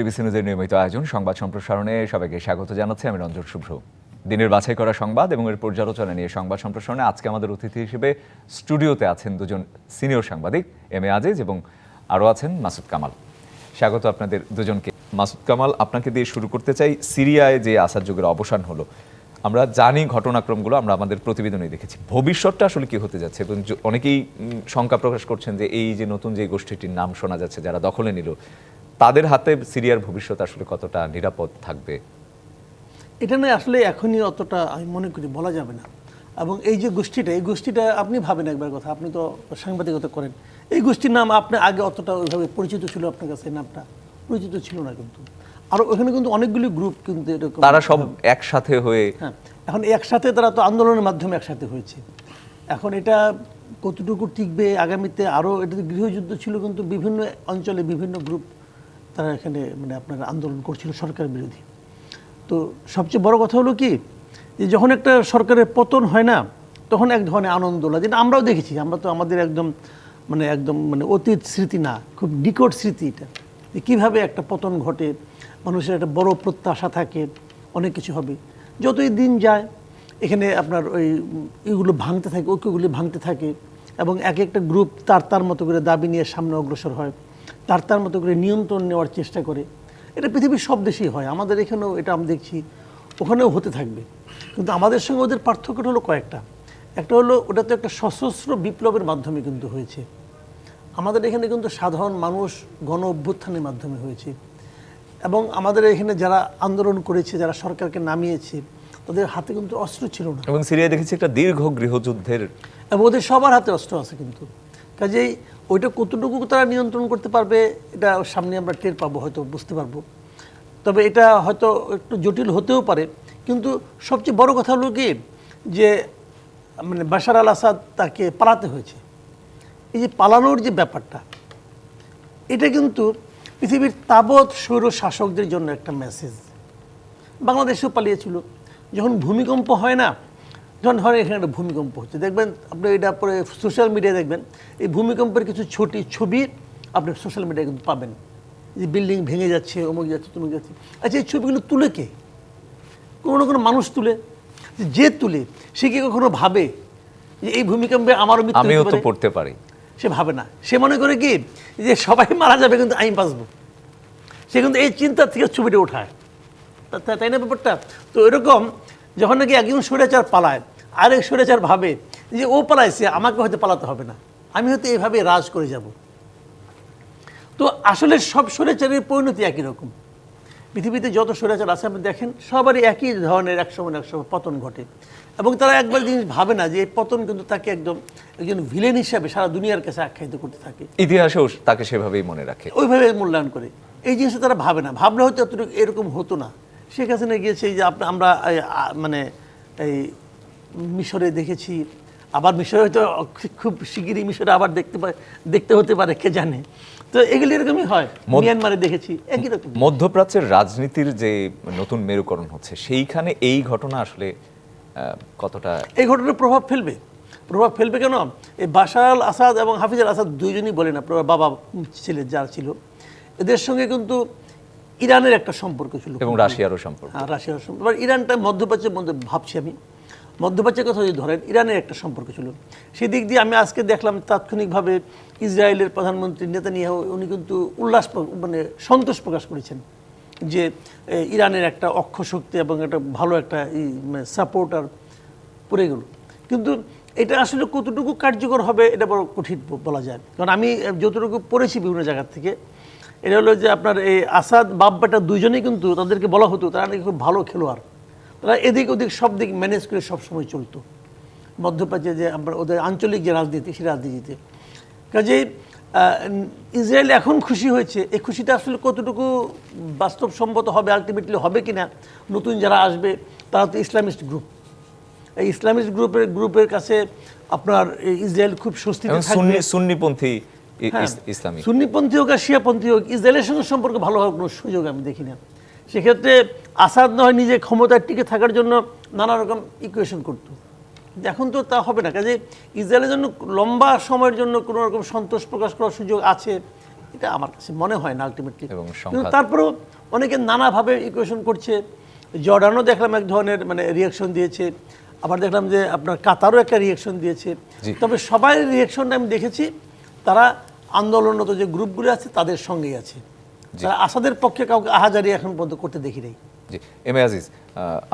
DBC নিউজের নিয়মিত আয়োজন, সংবাদ সম্প্রসারণে সবাইকে স্বাগত জানাচ্ছি আমি রঞ্জন শুভ্র। দিনের বাছাই করা সংবাদ এবং এর পর্যালোচনা নিয়ে সংবাদ সম্প্রসারণে আজকে আমাদের অতিথি হিসেবে স্টুডিওতে আছেন দুজন সিনিয়র সাংবাদিক, এম এ আজিজ এবং আরও আছেন মাসুদ কামাল। স্বাগত আপনাদের দুজনকে। মাসুদ কামাল, আপনাকে দিয়ে শুরু করতে চাই সিরিয়ায় যে আসার যুগের অবসান হলো। আমরা জানি ঘটনাক্রমগুলো, আমরা আমাদের প্রতিবেদনে দেখেছি। ভবিষ্যৎটা আসলে কি হতে যাচ্ছে? এবং অনেকেই শঙ্কা প্রকাশ করছেন যে এই যে নতুন যে গোষ্ঠীটির নাম শোনা যাচ্ছে, যারা দখলে নিল তাদের হাতে সিরিয়ার ভবিষ্যৎ আসলে কতটা নিরাপদ থাকবে? এটা নিয়ে আসলে এখনই অতটা আমি মনে করি বলা যাবে না। এবং এই যে গোষ্ঠীটা এই গোষ্ঠীটা আপনি ভাবেন একবার কথা আপনি তো সাংবাদিকতা করেন। এই গোষ্ঠীর নাম আপনি আগে অতটা ওইভাবে পরিচিত ছিল আপনার কাছে নামটা পরিচিত ছিল না কিন্তু। আর ওখানে কিন্তু অনেকগুলি গ্রুপ কিন্তু এরকম তারা সব একসাথে হয়ে হ্যাঁ এখন একসাথে তারা তো আন্দোলনের মাধ্যমে একসাথে হয়েছে। এখন এটা কতটুকু টিকবে আগামীতে আরও এটা গৃহযুদ্ধ ছিল কিন্তু বিভিন্ন অঞ্চলে বিভিন্ন গ্রুপ তারা এখানে মানে আপনার আন্দোলন করছিল সরকার বিরোধী। তো সবচেয়ে বড় কথা হলো কি, যে যখন একটা সরকারের পতন হয় না, তখন এক ধরনের আনন্দ লাগে। যেটা আমরাও দেখেছি, আমরা তো আমাদের একদম মানে একদম মানে অতীত স্মৃতি না, খুব নিকট স্মৃতি এটা। যে কীভাবে একটা পতন ঘটে, মানুষের একটা বড় প্রত্যাশা থাকে, অনেক কিছু হবে। যতই দিন যায়, এখানে আপনার ওই এগুলো ভাঙতে থাকে, ঐক্যগুলি ভাঙতে থাকে এবং এক একটা গ্রুপ তার তার মতো করে দাবি নিয়ে সামনে অগ্রসর হয়। তার তার মতো করে নিয়ন্ত্রণ নেওয়ার চেষ্টা করে। এটা পৃথিবীর সব দেশেই হয়। আমাদের এখানেও এটা আমি দেখছি ওখানেও হতে থাকবে। কিন্তু আমাদের সঙ্গে ওদের পার্থক্যটা হলো কয়েকটা। একটা হলো ওটা তো একটা সশস্ত্র বিপ্লবের মাধ্যমে কিন্তু হয়েছে। আমাদের এখানে কিন্তু সাধারণ মানুষ গণ অভ্যুত্থানের মাধ্যমে হয়েছে। এবং আমাদের এখানে যারা আন্দোলন করেছে যারা সরকারকে নামিয়েছে তাদের হাতে কিন্তু অস্ত্র ছিল না। এবং সিরিয়ায় দেখেছি একটা দীর্ঘ গৃহযুদ্ধের এবং ওদের সবার হাতে অস্ত্র আছে কিন্তু। কাজেই ওইটা কতটুকু তারা নিয়ন্ত্রণ করতে পারবে, এটা সামনে আমরা টের পাবো, হয়তো বুঝতে পারব। তবে এটা হয়তো একটু জটিল হতেও পারে, কিন্তু সবচেয়ে বড় কথা হলো কি, যে মানে বাশার আল আসাদ তাকে পালাতে হয়েছে। এই যে পালানোর যে ব্যাপারটা, এটা কিন্তু পৃথিবীর তাবৎ স্বৈর শাসকদের জন্য একটা মেসেজ বাংলাদেশেও পালিয়েছিল। যখন ভূমিকম্প হয় না যখন ধরেন এখানে একটা ভূমিকম্প হচ্ছে। দেখবেন আপনি এটা পরে সোশ্যাল মিডিয়ায় দেখবেন এই ভূমিকম্পের কিছু ছটি ছবি আপনি সোশ্যাল মিডিয়ায় কিন্তু পাবেন। যে বিল্ডিং ভেঙে যাচ্ছে অমুক যাচ্ছে তমুক যাচ্ছে। আচ্ছা এই ছবিগুলো তুলে কে? কোনো না কোনো মানুষ তুলে। যে তুলে সে কি কখনো ভাবে যে এই ভূমিকম্পে আমারও মৃত্যু আমিও তো? পড়তে পারি। সে ভাবে না। সে মনে করে কি যে সবাই মারা যাবে কিন্তু আমি বাঁচবো। সে কিন্তু এই চিন্তা থেকে ছবিটা ওঠায়। তাই না ব্যাপারটা? তো এরকম যখন নাকি একজন স্বৈরাচার পালায় আরেক স্বৈরাচার ভাবে যে ও পালাইছে আমাকে হয়তো পালাতে হবে না। আমি হয়তো এইভাবে রাজ করে যাব। তো আসলে সব স্বৈরাচারের পরিণতি একই রকম। পৃথিবীতে যত স্বৈরাচার আছে আপনি দেখেন সবারই একই ধরনের একসময় না একসময় পতন ঘটে। এবং তারা একবার জিনিস ভাবে না যে এই পতন কিন্তু তাকে একদম একজন ভিলেন হিসাবে সারা দুনিয়ার কাছে আখ্যায়িত করতে থাকে। ইতিহাসেও তাকে সেভাবেই মনে রাখে। ওইভাবে মূল্যায়ন করে। এই জিনিসটা তারা ভাবে না। ভাবলে হয়তো এতটুকু এরকম হতো না। শেখ হাসিনা গিয়েছে এই যে আমরা মানে এই মিশরে দেখেছি। আবার মিশরে হয়তো খুব শিগগিরই মিশরে আবার দেখতে দেখতে হতে পারে কে জানে। তো এগুলি এরকমই হয়। মিয়ানমারে দেখেছি একই রকম। মধ্যপ্রাচ্যের রাজনীতির যে নতুন মেরুকরণ হচ্ছে সেইখানে এই ঘটনা আসলে কতটা এই ঘটনার প্রভাব ফেলবে। প্রভাব ফেলবে কেন? এই বাশার আল আসাদ এবং হাফিজ আল আসাদ দুইজনই বলে না বাবা ছেলে যার ছিল। এদের সঙ্গে কিন্তু ইরানের একটা সম্পর্ক ছিল। এবং রাশিয়ারও সম্পর্ক। হ্যাঁ রাশিয়ার সম্পর্ক। ইরানটা মধ্যপ্রাচ্যের মধ্যে ভাবছি আমি। মধ্যপ্রাচ্যের কথা যদি ধরেন, ইরানের একটা সম্পর্ক ছিল। সেই দিক দিয়ে আমি আজকে দেখলাম তাৎক্ষণিকভাবে ইসরায়েলের প্রধানমন্ত্রী নেতানিয়াহু, উনি কিন্তু উল্লাস মানে সন্তোষ প্রকাশ করেছেন যে ইরানের একটা অক্ষ শক্তি এবং একটা ভালো একটা সাপোর্টার পড়ে গেল। কিন্তু এটা আসলে কতটুকু কার্যকর হবে এটা বড় কঠিন বলা যায়। কারণ আমি যতটুকু পড়েছি বিভিন্ন জায়গার থেকে, এটা হলো যে আপনার এই আসাদ বাপ বাব্বাটা দুজনেই কিন্তু তাদেরকে বলা হতো, তারা নাকি খুব ভালো খেলোয়াড়। তারা এদিক ওদিক সব দিক ম্যানেজ করে সবসময় চলতো। মধ্যপ্রাচ্যে যে আপনার ওদের আঞ্চলিক যে রাজনীতি সেই রাজনীতিতে। কাজেই ইসরায়েল এখন খুশি হয়েছে। এই খুশিটা আসলে কতটুকু বাস্তবসম্মত হবে আলটিমেটলি হবে কিনা নতুন যারা আসবে তারা তো ইসলামিস্ট গ্রুপ এই ইসলামিস্ট গ্রুপের গ্রুপের কাছে আপনার ইসরায়েল খুব সুন্নি সুন্নিপন্থী হ্যাঁ, ইসলামী সুন্নিপন্থী হোক আর শিয়াপন্থী হোক ইসরায়েলের সঙ্গে সম্পর্ক ভালো হওয়ার কোনো সুযোগ আমি দেখি না। সেক্ষেত্রে আসাদ নয় নিজে ক্ষমতার টিকে থাকার জন্য নানা রকম ইকুয়েশন করতো। এখন তো তা হবে না কাজে ইসরায়েলের জন্য লম্বা সময়ের জন্য কোনো রকম সন্তোষ প্রকাশ করার সুযোগ আছে এটা আমার কাছে মনে হয় না আলটিমেটলি কিন্তু তারপরেও অনেকে নানাভাবে ইকুয়েশন করছে। জর্ডানও দেখলাম এক ধরনের মানে রিয়াকশন দিয়েছে আবার দেখলাম যে আপনার কাতারও একটা রিয়াকশন দিয়েছে। তবে সবাই রিয়াকশনটা আমি দেখেছি তারা আন্দোলনরত যে গ্রুপগুলো আছে তাদের সঙ্গেই আছে। আসাদের পক্ষে কাউকে আহাজারি এখন পর্যন্ত করতে দেখি নাই। জি। এম আজিজ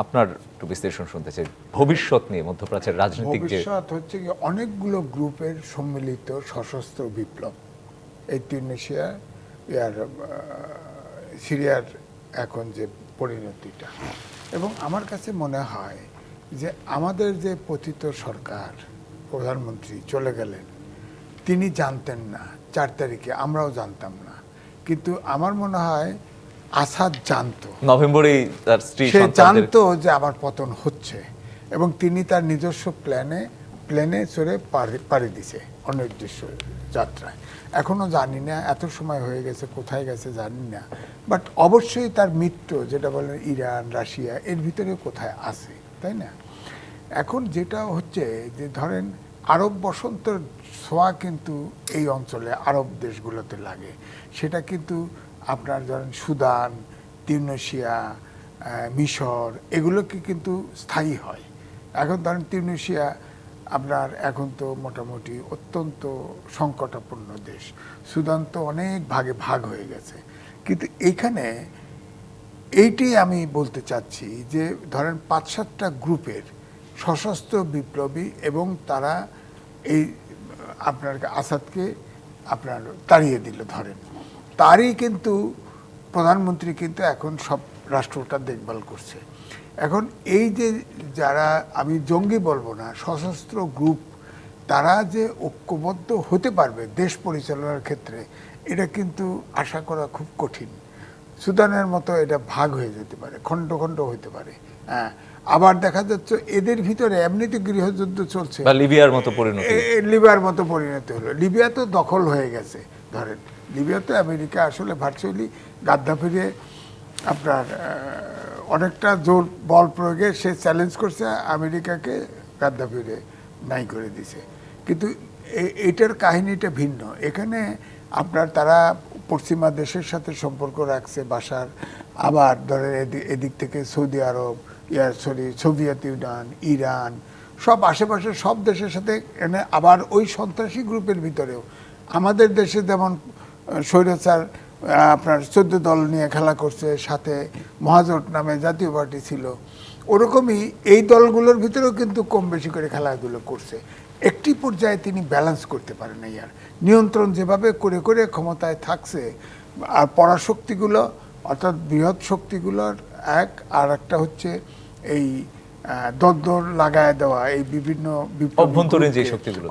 আপনার একটু বিশ্লেষণ শুনতে চাই। ভবিষ্যৎ নিয়ে মধ্যপ্রাচ্যের রাজনৈতিক যে ভবিষ্যৎ হচ্ছে কি অনেকগুলো গ্রুপের সম্মিলিত সশস্ত্র বিপ্লব। এই তিউনেশিয়া ইয়ার সিরিয়ার এখন যে পরিণতিটা। এবং আমার কাছে মনে হয় যে আমাদের যে পতিত সরকার প্রধানমন্ত্রী চলে গেলেন তিনি জানতেন না চার তারিখে আমরাও জানতাম না। কিন্তু আমার মনে হয় আসাদ জানতো। নভেম্বরেই তার স্ত্রী সে জানতো যে আমার পতন হচ্ছে এবং তিনি তার নিজস্ব প্ল্যানে প্লেনে চড়ে পাড়ি দিছে অনির্দিষ্ট যাত্রায়। এখনও জানি না এত সময় হয়ে গেছে কোথায় গেছে জানি না। বাট অবশ্যই তার মিত্র যেটা বলেন ইরান রাশিয়া এর ভিতরে কোথায় আছে তাই না? এখন যেটা হচ্ছে যে ধরেন আরব বসন্তের ছোঁয়া কিন্তু এই অঞ্চলে আরব দেশগুলোতে লাগে। সেটা কিন্তু আপনার ধরেন সুদান তিউনেশিয়া মিশর এগুলোকে কিন্তু স্থায়ী হয়। এখন ধরেন তিউনেশিয়া আপনার এখন তো মোটামুটি অত্যন্ত সংকটাপূর্ণ দেশ। সুদান তো অনেক ভাগে ভাগ হয়ে গেছে। কিন্তু এখানে এইটি আমি বলতে চাচ্ছি যে ধরেন পাঁচ সাতটা গ্রুপের সশস্ত্র বিপ্লবী এবং তারা এই আপনার আসাদকে আপনার তাড়িয়ে দিল, ধরেন। তারই কিন্তু প্রধানমন্ত্রী কিন্তু এখন সব রাষ্ট্রটা দেখভাল করছে। এখন এই যে যারা, আমি জঙ্গি বলব না, সশস্ত্র গ্রুপ, তারা যে ঐক্যবদ্ধ হতে পারবে দেশ পরিচালনার ক্ষেত্রে, এটা কিন্তু আশা করা খুব কঠিন। সুদানের মতো এটা ভাগ হয়ে যেতে পারে, খণ্ড খণ্ড হতে পারে। হ্যাঁ আবার দেখা যাচ্ছে এদের ভিতরে এমনিতে গৃহযুদ্ধ চলছে। বা লিবিয়ার মতো পরিণতি। লিবিয়ার মতো পরিণতি হলো। লিবিয়া তো দখল হয়ে গেছে ধরেন। লিবিয়া তো আমেরিকা আসলে ভার্চুয়ালি গাদ্দাফিরে আপনার অনেকটা জোর বল প্রয়োগে সে চ্যালেঞ্জ করছে আমেরিকাকে গাদ্দাফিরে নাই করে দিছে। কিন্তু এটার কাহিনীটা ভিন্ন। এখানে আপনার তারা পশ্চিমা দেশের সাথে সম্পর্ক রাখছে বাসার আবার ধরেন এদি- এদিক থেকে সৌদি আরব ইয়ার সরি, সোভিয়েত ইউনিয়ন, ইরান, সব আশেপাশের সব দেশের সাথে এনে আবার ওই সন্ত্রাসী গ্রুপের ভিতরেও। আমাদের দেশে যেমন স্বৈরাচার আপনার চোদ্দ দল নিয়ে খেলা করছে, সাথে মহাজোট নামে জাতীয় পার্টি ছিল, ওরকমই এই দলগুলোর ভিতরেও কিন্তু কম বেশি করে খেলাধুলো করছে। একটি পর্যায়ে তিনি ব্যালেন্স করতে পারেন ইয়ার। নিয়ন্ত্রণ যেভাবে করে করে ক্ষমতায় থাকছে, আর পরাশক্তিগুলো, অর্থাৎ বৃহৎ শক্তিগুলোর এক, আর একটা হচ্ছে এই আহ, দরদর লাগায় দেওয়া এই বিভিন্ন অভ্যন্তরীণ যে শক্তিগুলো।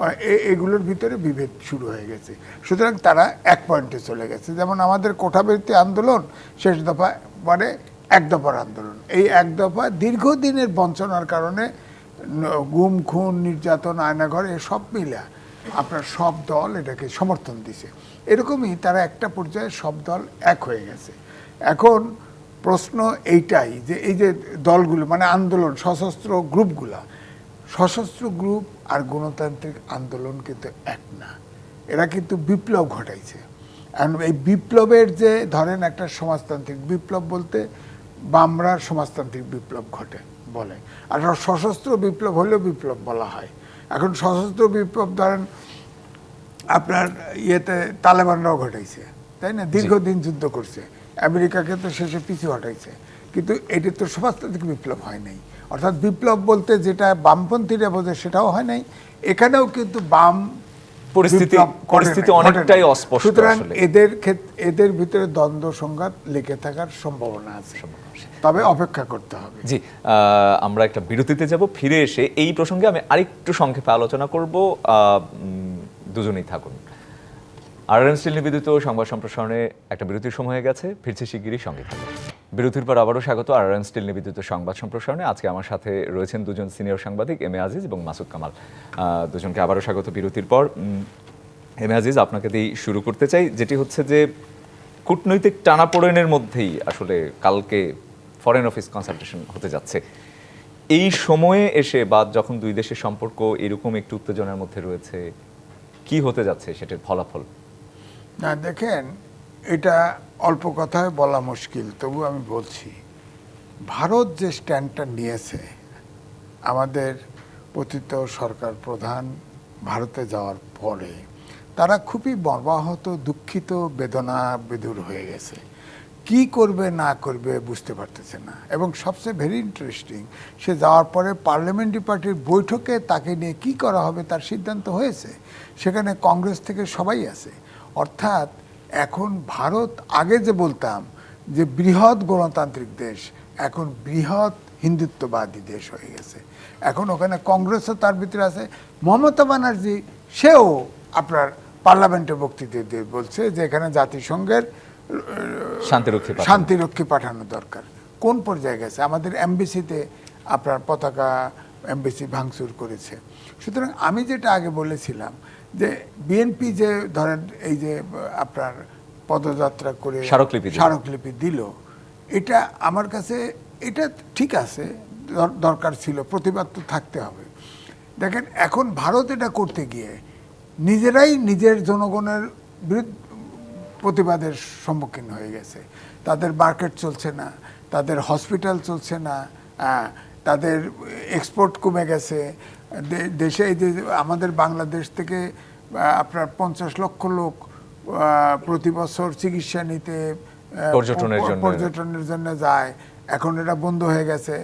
এগুলোর ভিতরে বিভেদ শুরু হয়ে গেছে। সুতরাং তারা এক পয়েন্টে চলে গেছে। যেমন আমাদের কোঠাবৃত্তি আন্দোলন শেষ দফা মানে এক দফার আন্দোলন। এই এক দফা দীর্ঘদিনের বঞ্চনার কারণে গুম খুন নির্যাতন আয়নাঘর এসব মিলা আপনার সব দল এটাকে সমর্থন দিছে। এরকমই তারা একটা পর্যায়ে সব দল এক হয়ে গেছে। এখন প্রশ্ন এইটাই যে এই যে দলগুলো মানে আন্দোলন সশস্ত্র গ্রুপগুলা সশস্ত্র গ্রুপ আর গণতান্ত্রিক আন্দোলন কিন্তু এক না। এরা কিন্তু বিপ্লব ঘটাইছে। এখন এই বিপ্লবের যে ধরেন একটা সমাজতান্ত্রিক বিপ্লব বলতে বামরা সমাজতান্ত্রিক বিপ্লব ঘটে বলে। আর সশস্ত্র বিপ্লব হলেও বিপ্লব বলা হয়। এখন সশস্ত্র বিপ্লব ধরেন আপনার ইয়েতে তালেবানরাও ঘটাইছে তাই না? দীর্ঘদিন যুদ্ধ করছে। আমেরিকাকে তো শেষে পিছু হটাইছে। কিন্তু এটি তো সমাজতান্ত্রিক বিপ্লব হয় নাই। অর্থাৎ বিপ্লব বলতে যেটা বামপন্থীরা বোঝে সেটাও হয় নাই। এখানেও কিন্তু বাম পরিস্থিতি- পরিস্থিতি অনেকটাই অস্পষ্ট সুতরাং এদের ক্ষেত্রে এদের ভিতরে দ্বন্দ্ব সংঘাত লেগে থাকার সম্ভাবনা আছে। তবে অপেক্ষা করতে হবে। জি আহ, আমরা একটা বিরতিতে যাব ফিরে এসে এই প্রসঙ্গে আমি আরেকটু সংক্ষেপে আলোচনা করব। আহ, দুজনেই থাকুন। আর এন স্টিল নিবেদিত সংবাদ সম্প্রসারণে একটা বিরতির সময় হয়ে গেছে। ফিরছে শিগগিরই সঙ্গে থাকুন। বিরতির পর আবারও স্বাগত আর এন স্টিল নিবেদিত সংবাদ সম্প্রসারণে। আজকে আমার সাথে রয়েছেন দুজন সিনিয়র সাংবাদিক এম এ আজিজ এবং মাসুদ কামাল। দুজনকে আবারও স্বাগত বিরতির পর। এম এ আজিজ, আপনাকে দিয়েই শুরু করতে চাই, যেটি হচ্ছে যে কূটনৈতিক টানাপোড়েনের মধ্যেই আসলে কালকে ফরেন অফিস কনসালটেশন হতে যাচ্ছে। এই সময়ে এসে বা যখন দুই দেশের সম্পর্ক এরকম একটু উত্তেজনার মধ্যে রয়েছে, কি হতে যাচ্ছে সেটার ফলাফল? না, দেখেন, এটা অল্প কথায় বলা মুশকিল তবু আমি বলছি, ভারত যে স্ট্যান্ডটা নিয়েছে, আমাদের পতিত সরকার প্রধান ভারতে যাওয়ার পরে, তারা খুবই মর্মাহত, দুঃখিত, বেদনা বেদুর হয়ে গেছে। কি করবে, না করবে বুঝতে পারতেছে না। এবং সবচেয়ে ভেরি ইন্টারেস্টিং সে যাওয়ার পরে পার্লামেন্টারি পার্টির বৈঠকে তাকে নিয়ে কি করা হবে, তার সিদ্ধান্ত হয়েছে, সেখানে কংগ্রেস থেকে সবাই আছে। অর্থাৎ এখন ভারত আগে যে বলতাম যে বৃহৎ গণতান্ত্রিক দেশ এখন বৃহৎ হিন্দুত্ববাদী দেশ হয়ে গেছে। এখন ওখানে কংগ্রেসও তার ভিতরে আছে। মমতা ব্যানার্জি সেও আপনার পার্লামেন্টে বক্তৃতা দিয়ে বলছে যে এখানে জাতিসংঘের শান্তিরক্ষী শান্তিরক্ষী পাঠানো দরকার। কোন পর্যায়ে গেছে? আমাদের এমবিসিতে আপনার পতাকা এমবিসি ভাঙচুর করেছে। সুতরাং আমি যেটা আগে বলেছিলাম যে বিএনপি যে ধরেন এই যে আপনার পদযাত্রা করে স্মারকলিপি দিল। স্মারকলিপি দিল এটা আমার কাছে এটা ঠিক আছে দরকার ছিল প্রতিবাদ তো থাকতে হবে দেখেন এখন ভারত এটা করতে গিয়ে নিজেরাই নিজের জনগণের বিরুদ্ধ প্রতিবাদের সম্মুখীন হয়ে গেছে তাদের মার্কেট চলছে না তাদের হসপিটাল চলছে না তাদের এক্সপোর্ট কমে গেছে দেশে এই যে আমাদের বাংলাদেশ থেকে আপনার পঞ্চাশ লক্ষ লোক প্রতি বছর চিকিৎসা নিতে পর্যটনের জন্য। পর্যটনের জন্য যায়। এখন এটা বন্ধ হয়ে গেছে।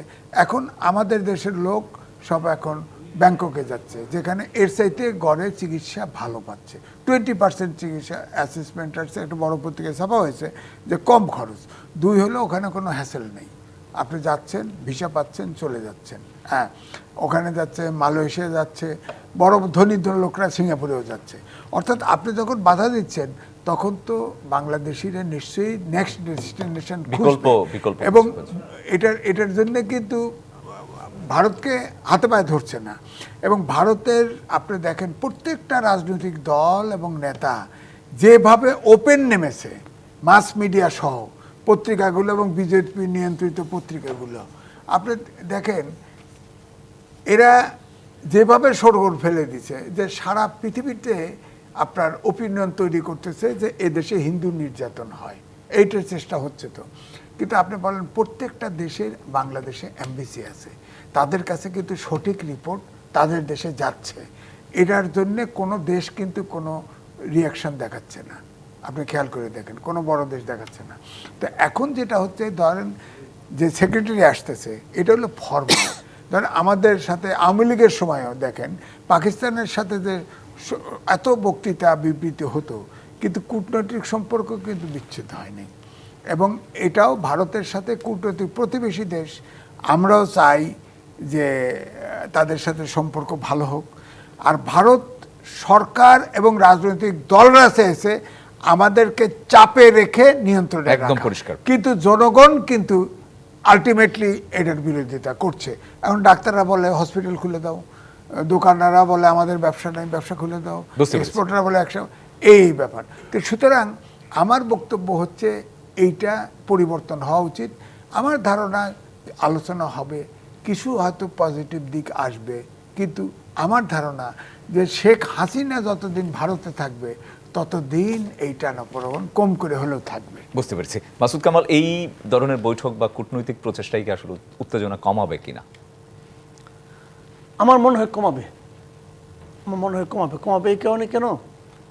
এখন আমাদের দেশের লোক সব এখন ব্যাংককে যাচ্ছে যেখানে এর চাইতে গড়ে চিকিৎসা ভালো পাচ্ছে। টোয়েন্টি পার্সেন্ট চিকিৎসা অ্যাসেসমেন্ট আছে একটা বড় পত্রিকায় ছাপা হয়েছে যে কম খরচ। দুই হলো ওখানে কোনো হ্যাসেল নেই। আপনি যাচ্ছেন ভিসা পাচ্ছেন চলে যাচ্ছেন। হ্যাঁ ওখানে যাচ্ছে মালয়েশিয়া যাচ্ছে বড় ধনী ধনী লোকরা সিঙ্গাপুরেও যাচ্ছে। অর্থাৎ আপনি যখন বাধা দিচ্ছেন তখন তো বাংলাদেশিরা নিশ্চয়ই নেক্সট ডেস্টিনেশন বিকল্প বিকল্প এবং। এটার এটার জন্য কিন্তু ভারতকে হাতে পায়ে ধরছে না। এবং ভারতের আপনি দেখেন প্রত্যেকটা রাজনৈতিক দল এবং নেতা যেভাবে ওপেন নেমেছে মাস মিডিয়া সহ পত্রিকাগুলো এবং বিজেপি নিয়ন্ত্রিত পত্রিকাগুলো। আপনি দেখেন, এরা যেভাবে সরগোল ফেলে দিছে যে সারা পৃথিবীতে আপনার ওপিনিয়ন তৈরি করতেছে যে এদেশে হিন্দু নির্যাতন হয়। এইটার চেষ্টা হচ্ছে তো। কিন্তু আপনি বলেন, প্রত্যেকটা দেশের, বাংলাদেশে এমবিসি আছে। তাদের কাছে কিন্তু সঠিক রিপোর্ট তাদের দেশে যাচ্ছে। এটার জন্য কোনো দেশ কিন্তু কোনো রিয়াকশন দেখাচ্ছে না। আপনি খেয়াল করে দেখেন, কোনো বড় দেশ দেখাচ্ছে না। তো এখন যেটা হচ্ছে, ধরেন যে সেক্রেটারি আসতেছে, এটা হলো ফর্মাল ধরেন আমাদের সাথে আওয়ামী লীগের সময়ও দেখেন, পাকিস্তানের সাথে যে এত বক্তৃতা, বিবৃতি হতো, কিন্তু কূটনৈতিক সম্পর্ক কিন্তু বিচ্ছেদ হয়নি। এবং এটাও ভারতের সাথে কূটনৈতিক প্রতিবেশী দেশ, আমরাও চাই যে তাদের সাথে সম্পর্ক ভালো হোক। আর ভারত সরকার এবং রাজনৈতিক দলরা চেয়েছে আমাদেরকে চাপে রেখে নিয়ন্ত্রণে একদম পরিষ্কার। কিন্তু জনগণ কিন্তু আলটিমেটলি এটার বিরোধিতা করছে। এখন ডাক্তাররা বলে হসপিটাল খুলে দাও। দোকানদাররা বলে আমাদের ব্যবসা নেই ব্যবসা খুলে দাও। এক্সপোর্টাররা বলে একশো এই ব্যাপার। তো সুতরাং আমার বক্তব্য হচ্ছে এইটা পরিবর্তন হওয়া উচিত। আমার ধারণা আলোচনা হবে কিছু হয়তো পজিটিভ দিক আসবে। কিন্তু আমার ধারণা যে শেখ হাসিনা যতদিন ভারতে থাকবে ততদিন এই টানাপোড়ন কম করে হলেও থাকবে। বুঝতে পেরেছি। মাসুদ কামাল এই ধরনের বৈঠক বা কূটনৈতিক প্রচেষ্টাই কি আসলে উত্তেজনা কমাবে কিনা? আমার মনে হয় কমাবে। আমার মনে হয় কমাবে। কমাবে এই কারণে কেন?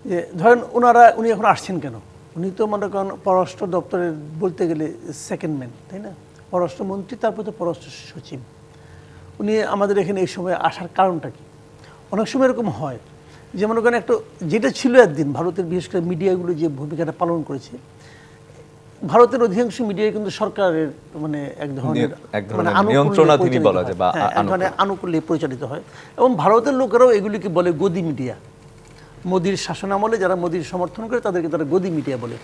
যে ধরেন ওনারা উনি এখন আসছেন কেন? উনি তো মনে করেন পররাষ্ট্র দপ্তরের বলতে গেলে সেকেন্ড ম্যান তাই না? পররাষ্ট্রমন্ত্রী তারপর তো পররাষ্ট্র সচিব। উনি আমাদের এখানে এই সময় আসার কারণটা কি? অনেক সময় এরকম হয় যে মনে করেন একটা যেটা ছিল একদিন ভারতের বিশেষ করে মিডিয়াগুলো যে ভূমিকাটা পালন করেছে ভারতের অধিকাংশ মিডিয়া কিন্তু সরকারের মানে এক ধরনের আনুকূল্যে পরিচালিত হয়। আনুকূল্য। পরিচালিত হয় এবং ভারতের লোকেরাও এগুলিকে বলে গদি মিডিয়া মোদির শাসনামলে যারা মোদির সমর্থন করে তাদেরকে তারা গদি মিডিয়া বলে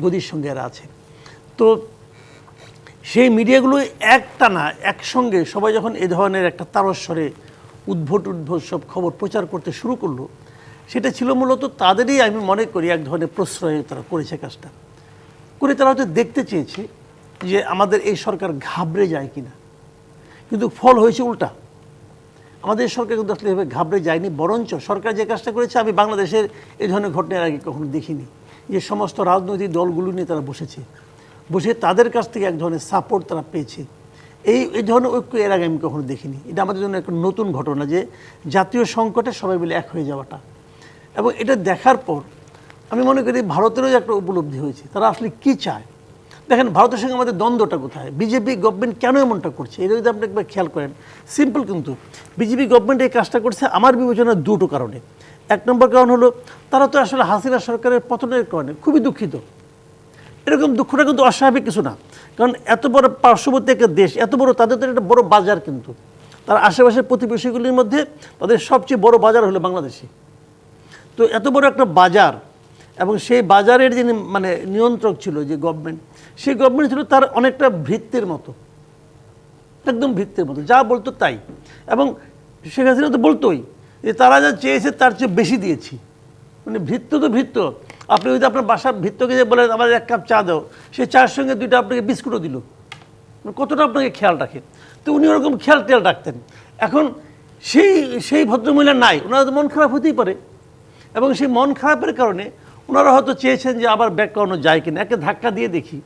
গদির সঙ্গে এরা আছে তো সেই মিডিয়াগুলো একটা না একসঙ্গে সবাই যখন এ ধরনের একটা তারস্বরে উদ্ভট উদ্ভট সব খবর প্রচার করতে শুরু করল। সেটা ছিল মূলত তাদেরই আমি মনে করি এক ধরনের প্রশ্রয়ে তারা করেছে কাজটা। করে তারা হয়তো দেখতে চেয়েছে যে আমাদের এই সরকার ঘাবড়ে যায় কিনা। কিন্তু ফল হয়েছে উল্টা। আমাদের সরকার কিন্তু আসলে এভাবে ঘাবড়ে যায়নি, বরঞ্চ সরকার যে কাজটা করেছে, আমি বাংলাদেশের এই ধরনের ঘটনার আগে কখনো দেখিনি। যে সমস্ত রাজনৈতিক দলগুলো নিয়ে তারা বসেছে। বসে তাদের কাছ থেকে এক ধরনের সাপোর্ট তারা পেয়েছে। এই এই ধরনের ঐক্য এর আগে আমি কখনো দেখিনি। এটা আমাদের জন্য একটা নতুন ঘটনা যে জাতীয় সংকটে সবাই মিলে এক হয়ে যাওয়াটা। এবং এটা দেখার পর আমি মনে করি ভারতেরও একটা উপলব্ধি হয়েছে, তারা আসলে কি চায়? দেখেন, ভারতের সঙ্গে আমাদের দ্বন্দ্বটা কোথায়? বিজেপি গভর্নমেন্ট কেন এমনটা করছে? এটা যদি আপনি একবার খেয়াল করেন সিম্পল কিন্তু। বিজেপি গভর্নমেন্ট এই কাজটা করছে আমার বিবেচনায় দুটো কারণে। এক নম্বর কারণ হলো, তারা তো আসলে হাসিনা সরকারের পতনের কারণে খুবই দুঃখিত। এরকম দুঃখটা কিন্তু অস্বাভাবিক কিছু না। কারণ এত বড় পার্শ্ববর্তী একটা দেশ, এত বড় তাদের তো একটা বড় বাজার কিন্তু। তার আশেপাশের প্রতিবেশীগুলির মধ্যে তাদের সবচেয়ে বড় বাজার হলো বাংলাদেশি তো এত বড় একটা বাজার এবং সেই বাজারের যিনি মানে নিয়ন্ত্রক ছিল যে গভর্নমেন্ট সেই গভর্নমেন্ট ছিল তার অনেকটা ভৃত্যের মতো। একদম ভিত্তির মতো, যা বলতো তাই। এবং হাসিনা তো বলতোই যে তারা যা চেয়েছে তার চেয়ে বেশি দিয়েছি। মানে ভৃত্য তো ভৃত্য। আপনি যদি আপনার বাসার ভিত্তকে যে বলেন, আমার এক কাপ চা দাও। সে চার সঙ্গে দুইটা আপনাকে বিস্কুটও দিল। মানে কতটা আপনাকে খেয়াল রাখে তো উনি ওরকম খেয়াল টেয়াল রাখতেন। এখন সেই সেই ভদ্রমহিলা নাই, ওনার মন খারাপ হতেই পারে। এবং সেই মন খারাপের কারণে ওনারা হয়তো চেয়েছেন যে আবার ব্যাক করানো যায় কিনা। একে ধাক্কা দিয়ে দেখি।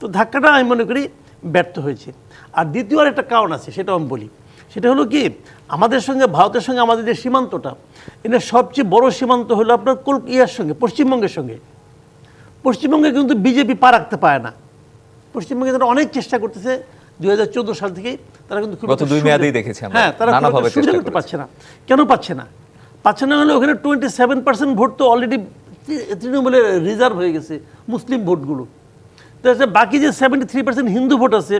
তো ধাক্কাটা আমি মনে করি ব্যর্থ হয়েছে। আর দ্বিতীয় আর একটা কারণ আছে সেটাও আমি বলি। সেটা হলো কি আমাদের সঙ্গে ভারতের সঙ্গে আমাদের যে সীমান্তটা এটা সবচেয়ে বড় সীমান্ত হলো আপনার কল ইয়ার সঙ্গে পশ্চিমবঙ্গের সঙ্গে। পশ্চিমবঙ্গে কিন্তু বিজেপি পা রাখতে পারে না। পশ্চিমবঙ্গে তারা অনেক চেষ্টা করতেছে দুই হাজার চোদ্দ সাল থেকেই তারা কিন্তু গত দুই মেয়াদেই দেখেছি হ্যাঁ তারা সুবিধা করতে। পারছে না। কেন পাচ্ছে না? পাচ্ছে না হলে ওখানে টোয়েন্টি সেভেন পার্সেন্ট ভোট তো অলরেডি তৃণমূলের রিজার্ভ হয়ে গেছে মুসলিম ভোটগুলো। বাকি যে seventy three percent Hindu vote আছে,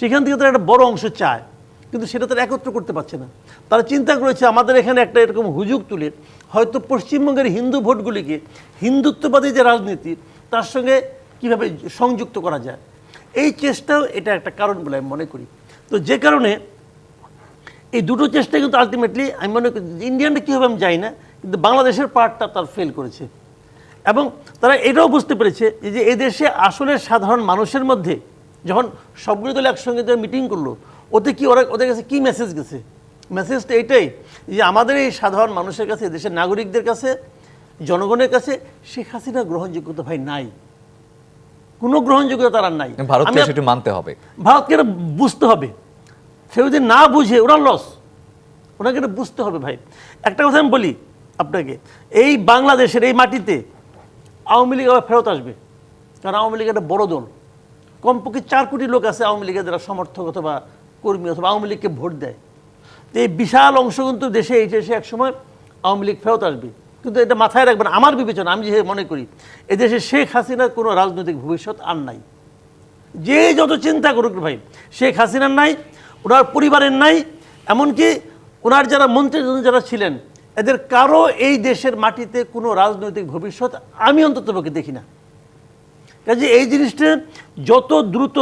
সেখান থেকে তারা একটা বড় অংশ চায়, কিন্তু সেটা তারা একত্র করতে পারছে না। তারা চিন্তা করেছে, আমাদের এখানে একটা এরকম হুজুগ তুলে, হয়তো পশ্চিমবঙ্গের হিন্দু ভোটগুলিকে হিন্দুত্ববাদী যে রাজনীতি, তার সঙ্গে কীভাবে সংযুক্ত করা যায়? এই চেষ্টাও এটা একটা কারণ বলে আমি মনে করি। তো যে কারণে এই দুটো চেষ্টা কিন্তু আলটিমেটলি আমি মনে করি ইন্ডিয়ানটা কী হবে আমি জানি না, কিন্তু বাংলাদেশের পার্টটা তার ফেল করেছে। এবং তারা এটাও বুঝতে পেরেছে যে যে এই দেশে আসলে সাধারণ মানুষের মধ্যে যখন সবগুলো দল একসঙ্গে মিটিং করল ওতে কি ওরা ওদের কাছে কী মেসেজ গেছে? মেসেজটা এটাই যে আমাদের এই সাধারণ মানুষের কাছে দেশের নাগরিকদের কাছে জনগণের কাছে শেখ হাসিনা গ্রহণযোগ্যতা ভাই নাই। কোনো গ্রহণযোগ্যতা তারা নাই। ভারতকে আমি আপ- সেটি মানতে হবে। ভারতকে বুঝতে হবে। সে যদি না বুঝে ওরা লস ওনাকে বুঝতে হবে ভাই। একটা কথা আমি বলি আপনাকে এই বাংলাদেশের এই মাটিতে আওয়ামী লীগ আবার ফেরত আসবে। কারণ আওয়ামী লীগ একটা বড় দল। কমপক্ষে চার কোটি লোক আছে আওয়ামী লীগের যারা সমর্থক অথবা কর্মী অথবা আওয়ামী লীগকে ভোট দেয়। তো এই বিশাল অংশ কিন্তু দেশে এই দেশে একসময় আওয়ামী লীগ ফেরত আসবে। কিন্তু এটা মাথায় রাখবেন, আমার বিবেচনা, আমি যে মনে করি এদেশে শেখ হাসিনার কোনো রাজনৈতিক ভবিষ্যৎ আর নাই। যে যত চিন্তা করুক ভাই, শেখ হাসিনার নাই, ওনার পরিবারের নাই, এমনকি ওনার যারা মন্ত্রী, যারা ছিলেন এদের কারও এই দেশের মাটিতে কোনো রাজনৈতিক ভবিষ্যৎ আমি অন্তত পক্ষে দেখি না। কাজে এই জিনিসটা যত দ্রুত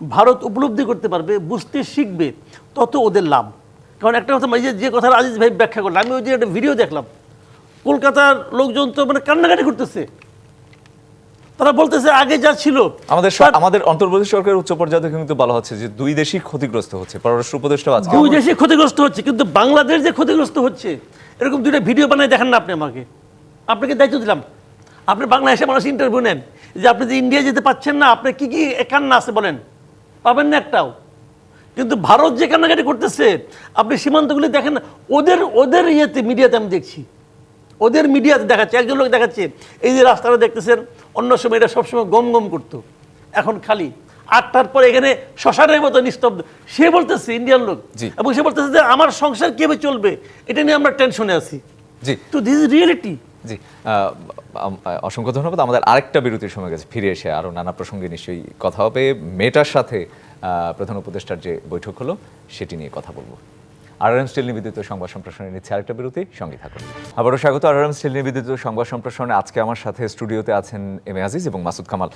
ভারত উপলব্ধি করতে পারবে বুঝতে শিখবে তত ওদের লাভ। কারণ একটা কথা যে যে কথাটা আজিজ ভাই ব্যাখ্যা করলাম আমি ওই যে একটা ভিডিও দেখলাম। কলকাতার লোকজন তো মানে কান্নাকাটি করতেছে। তারা বলতেছে আগে যা ছিল আমাদের আমাদের অন্তর্বর্তী সরকারের উচ্চ পর্যায়ে কিন্তু বলা হচ্ছে যে দুই দেশই ক্ষতিগ্রস্ত হচ্ছে। পররাষ্ট্র উপদেষ্টা আজকে দুই দেশে ক্ষতিগ্রস্ত হচ্ছে কিন্তু বাংলাদেশ যে ক্ষতিগ্রস্ত হচ্ছে এরকম দুইটা ভিডিও বানাই দেখেন না আপনি আমাকে। আপনাকে দায়িত্ব দিলাম। আপনি বাংলাদেশে মানুষ ইন্টারভিউ নেন। যে আপনি যে ইন্ডিয়া যেতে পাচ্ছেন না আপনার কি কি কান্না আছে বলেন? পাবেন না একটাও। কিন্তু ভারত যে কান্নাকাটি করতেছে, আপনি সীমান্তগুলি দেখেন, ওদের ওদের ইয়েতে মিডিয়াতে আমি দেখছি। ওদের মিডিয়াতে দেখাচ্ছে, একজন লোক দেখাচ্ছে, এই যে রাস্তাটা দেখতেছেন, অন্য সময় এটা সবসময় গম গম করতো। এখন খালি। আটটার পর এখানে শ্মশানের মতো নিস্তব্ধ। সে বলতেছে ইন্ডিয়ান লোক। এবং সে বলতেছে যে আমার সংসার কীভাবে চলবে? এটা নিয়ে আমরা টেনশনে আছি। জি। তো দিস ইজ রিয়েলিটি জি। অসংখ্য ধন্যবাদ। আমাদের আরেকটা বিরতির সময় গেছে ফিরে এসে আরও নানা প্রসঙ্গে নিশ্চয়ই কথা হবে। মেটার সাথে প্রধান উপদেষ্টার যে বৈঠক হলো সেটি নিয়ে কথা বলব। আর এম স্টিল নিবেদিত সংবাদ সম্প্রসারণে নিচ্ছে আরেকটা বিরতি, সঙ্গে থাকুন। আবারও স্বাগত আর এম স্টিল নিবেদিত সংবাদ সম্প্রসারণে আজকে আমার সাথে স্টুডিওতে আছেন এম আজিজ এবং মাসুদ কামাল।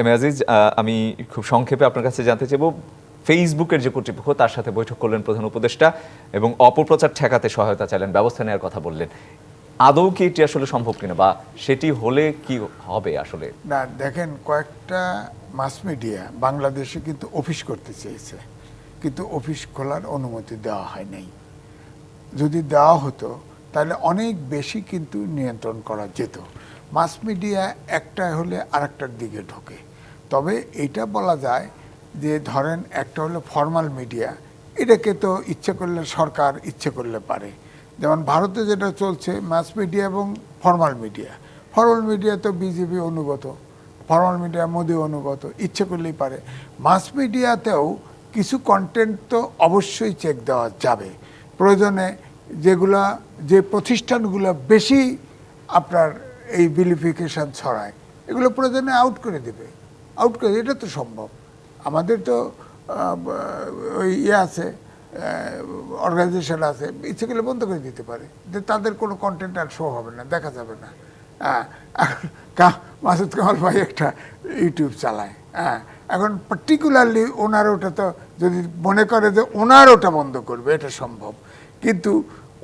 এম আজিজ আমি খুব সংক্ষেপে আপনার কাছে জানতে চাইব ফেসবুকের যে কর্তৃপক্ষ, তার সাথে বৈঠক করলেন প্রধান উপদেষ্টা এবং অপপ্রচার ঠেকাতে সহায়তা চাইলেন, ব্যবস্থা নেওয়ার কথা বললেন। আদৌ কি এটি আসলে সম্ভব কিনা বা সেটি হলে কি হবে আসলে? না, দেখেন কয়েকটা মাস মিডিয়া বাংলাদেশে কিন্তু অফিস করতে চেয়েছে। কিন্তু অফিস খোলার অনুমতি দেওয়া হয় নাই। যদি দেওয়া হতো, তাহলে অনেক বেশি কিন্তু নিয়ন্ত্রণ করা যেত। মাস মিডিয়া একটা হলে আরেকটার দিকে ঢোকে। তবে এটা বলা যায় যে, ধরেন একটা হলো ফর্মাল মিডিয়া, এটাকে তো ইচ্ছে করলে সরকার ইচ্ছে করলে পারে। যেমন ভারতে যেটা চলছে, মাস মিডিয়া এবং ফর্মাল মিডিয়া। ফর্মাল মিডিয়া তো বিজেপি অনুগত, ফর্মাল মিডিয়া মোদি অনুগত, ইচ্ছে করলেই পারে। মাস মিডিয়াতেও কিছু কন্টেন্ট তো অবশ্যই চেক দেওয়া যাবে। প্রয়োজনে যেগুলা, যে প্রতিষ্ঠানগুলো বেশি আপনার এই বিলিফিকেশন ছড়ায়, এগুলো প্রয়োজনে আউট করে দেবে। আউট করে এটা তো সম্ভব। আমাদের তো ওই ইয়ে আছে অর্গানাইজেশন আছে, ইচ্ছে করলে বন্ধ করে দিতে পারে। যে তাদের কোনো কন্টেন্ট আর শো হবে না, দেখা যাবে না। হ্যাঁ মাসুদ কামাল ভাই একটা ইউটিউব চালায়। হ্যাঁ এখন পার্টিকুলারলি ওনার ওটা তো যদি মনে করে যে ওনার ওটা বন্ধ করবে এটা সম্ভব। কিন্তু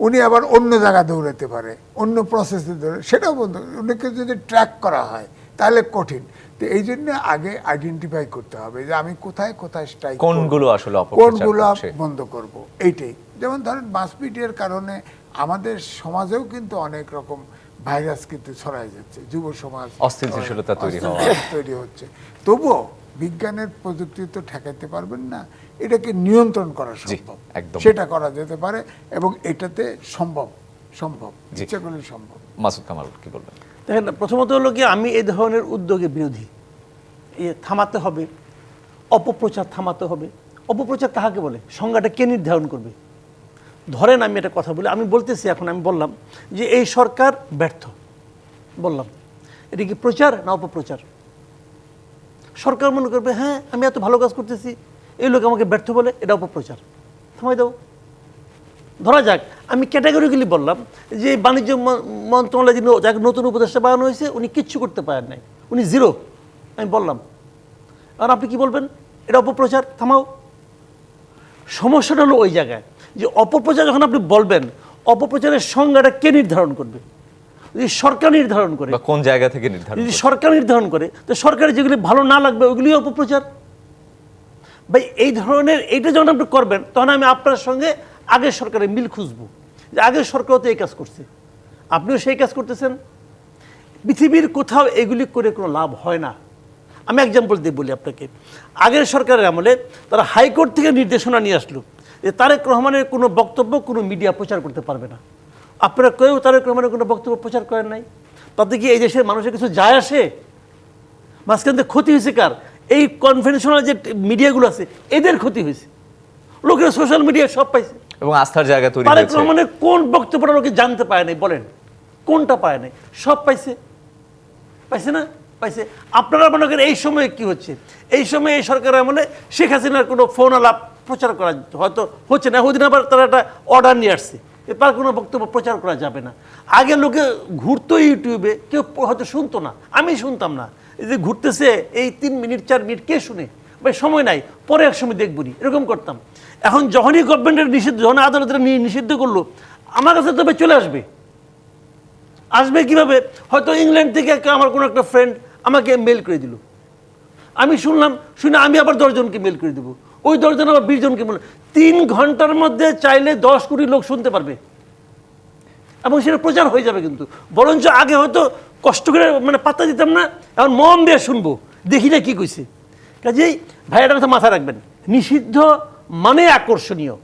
উনি আবার অন্য জায়গা দৌড়াতে পারে অন্য প্রসেসে দৌড়ে সেটাও বন্ধ উনিকে যদি ট্র্যাক করা হয় তাহলে কঠিন। তো এই জন্য আগে আইডেন্টিফাই করতে হবে যে আমি কোথায় কোথায় স্ট্রাইক কোনগুলো আসলে কোনগুলো বন্ধ করব এইটাই। যেমন ধরেন মাস মিডিয়ার কারণে আমাদের সমাজেও কিন্তু অনেক রকম ভাইরাস কিন্তু ছড়াই যাচ্ছে যুব সমাজ অস্থিতিশীলতা তৈরি তৈরি হচ্ছে। তবুও বিজ্ঞানের প্রযুক্তি তো ঠেকাইতে পারবেন না এটাকে নিয়ন্ত্রণ করা সম্ভব। সেটা করা যেতে পারে এবং এটাতে সম্ভব সম্ভব। ইচ্ছা করলে সম্ভব। মাসুদ কামাল কি বলবেন? দেখেন প্রথমত হলো কি আমি এই ধরনের উদ্যোগে বিরোধী। এ থামাতে হবে অপপ্রচার থামাতে হবে। অপপ্রচার কাহাকে বলে? সংজ্ঞাটা কে নির্ধারণ করবে? ধরেন আমি এটা কথা বলি আমি বলতেছি এখন আমি বললাম যে এই সরকার ব্যর্থ। বললাম এটা কি প্রচার না অপপ্রচার? সরকার মনে করবে হ্যাঁ আমি এত ভালো কাজ করতেছি। এই লোক আমাকে ব্যর্থ বলে, এটা অপপ্রচার। থামাই দাও। ধরা যাক, আমি ক্যাটাগরিক্যালি বললাম যে বাণিজ্য মন্ত্রণালয় যিনি যাকে নতুন উপদেষ্টা বানানো হয়েছে, উনি কিচ্ছু করতে পারেন নাই। উনি জিরো আমি বললাম। আর আপনি কি বলবেন? এটা অপপ্রচার? থামাও। সমস্যাটা হলো ওই জায়গায় যে অপপ্রচার যখন আপনি বলবেন, অপপ্রচারের সংজ্ঞাটা কে নির্ধারণ করবে? যদি সরকার নির্ধারণ করে কোন জায়গা থেকে নির্ধারণ যদি সরকার নির্ধারণ করে তো সরকারের যেগুলি ভালো না লাগবে ওইগুলি অপপ্রচার। ভাই এই ধরনের এইটা যখন আপনি করবেন তখন আমি আপনার সঙ্গে আগের সরকারের মিল খুঁজবো যে আগের সরকারও তো এই কাজ করছে। আপনিও সেই কাজ করতেছেন। পৃথিবীর কোথাও এগুলি করে কোনো লাভ হয় না। আমি এক্সাম্পল দিয়ে বলি আপনাকে। আগের সরকারের আমলে তারা হাইকোর্ট থেকে নির্দেশনা নিয়ে আসলো যে তারেক রহমানের কোনো বক্তব্য কোনো মিডিয়া প্রচার করতে পারবে না। আপনারা কেউ তারেক রহমানের কোনো বক্তব্য প্রচার করেন নাই? তাতে কি এই দেশের মানুষের কিছু যায় আসে? মাঝখান থেকে ক্ষতি হয়েছে কার? এই কনভেনশনাল যে মিডিয়াগুলো আছে এদের ক্ষতি হয়েছে। লোকেরা সোশ্যাল মিডিয়া সব পাইছে। এবং আস্থার জায়গা তৈরি তারেক রহমানের কোন বক্তব্যটা লোকে জানতে পায় নাই? বলেন কোনটা পায় নাই? সব পাইছে। পাইছে না? পাইছে। আপনারা মনে করেন এই সময়ে কি হচ্ছে? এই সময়ে এই সরকারের আমলে শেখ হাসিনার কোনো ফোন আলাপ প্রচার করা হয়তো হচ্ছে না। ওদিন আবার তারা একটা অর্ডার নিয়ে আসছে। এ তার কোনো বক্তব্য প্রচার করা যাবে না। আগে লোকে ঘুরতো ইউটিউবে, কেউ হয়তো শুনতো না। আমি শুনতাম না। এই যে ঘুরতেছে, এই তিন মিনিট, চার মিনিট কে শুনে? ভাই, সময় নাই। পরে এক সময় দেখবনি এরকম করতাম। এখন যখনই গভর্নমেন্টের নিষিদ্ধ, যখন আদালতের নিষিদ্ধ করল, আমার কাছে তবে চলে আসবে। আসবে কীভাবে? হয়তো ইংল্যান্ড থেকে আমার কোনো একটা ফ্রেন্ড আমাকে মেল করে দিল। আমি শুনলাম, শুনে আমি আবার দশজনকে মেল করে দেবো। ওই দশজন আবার বিশ জনকে মেল তিন ঘণ্টার মধ্যে চাইলে দশ কোটি লোক শুনতে পারবে। এবং সেটা প্রচার হয়ে যাবে কিন্তু। বরঞ্চ আগে হয়তো কষ্ট করে মানে পাত্তা দিতাম না, এখন মন দিয়ে শুনব, দেখি না কি কইছে। কাজেই ভাই একটা কথা মাথায় রাখবেন, নিষিদ্ধ মানে আকর্ষণীয়।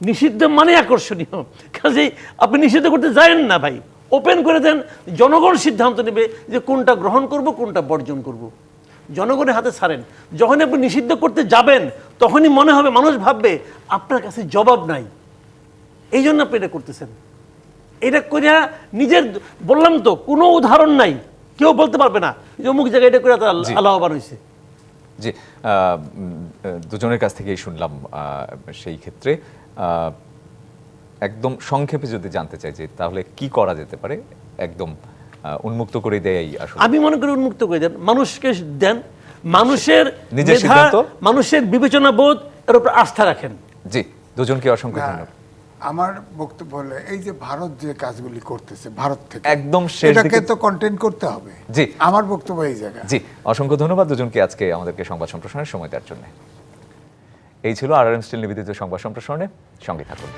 নিষিদ্ধ মানে আকর্ষণীয়। কাজেই আপনি নিষিদ্ধ করতে যায়েন না ভাই। ওপেন করে দেন, জনগণ সিদ্ধান্ত নেবে যে কোনটা গ্রহণ করব, কোনটা বর্জন করব। জনগণের হাতে ছাড়েন। যখন আপনি নিষিদ্ধ করতে যাবেন তখনই মনে হবে মানুষ ভাববে আপনার কাছে জবাব নাই। এই জন্য আপনি এটা করতেছেন। এটা করিয়া নিজের বললাম তো কোনো উদাহরণ নাই। কেউ বলতে পারবে না যে অমুক জায়গায় এটা করে। আল্লাহবান হয়েছে জি দুজনের কাছ থেকেই শুনলাম আহ, সেই ক্ষেত্রে আহ, একদম সংক্ষেপে যদি জানতে চাই যে তাহলে কি করা যেতে পারে একদম উন্মুক্ত করে দেয় আসলে। আমি মনে করি উন্মুক্ত করে দেন। মানুষকে দেন মানুষের নিজের মেধা, মানুষের বিবেচনা বোধ এর উপর আস্থা রাখেন। জি দুজনকে অসংখ্য ধন্যবাদ। আমার বক্তব্য হলো এই যে ভারত যে কাজগুলি করতেছে ভারত থেকে একদম এটাকে তো কন্টেন্ট করতে হবে। জি। আমার বক্তব্য এই জায়গায়। জি অসংখ্য ধন্যবাদ দুজনকে আজকে আমাদেরকে সংবাদ সম্প্রসারণের সময় দেওয়ার জন্য। এই ছিল আর এম স্টিল নিবেদিত সংবাদ সম্প্রসারণে। সঙ্গে থাকুন।